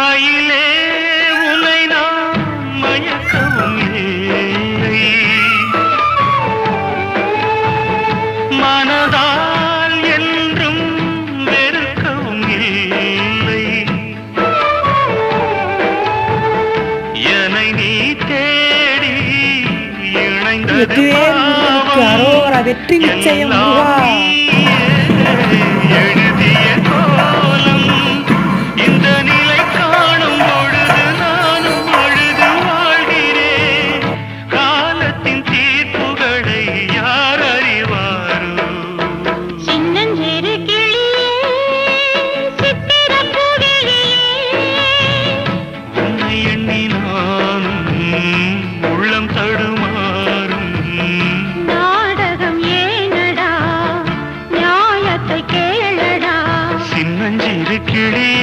மயிலே உனை நான் மயக்கவும். இல்லை மனதால் என்றும் வெறுக்கவும் இல்லை. என்னை நீ தேடி இணைந்த வெற்றி நிச்சயம் கிளி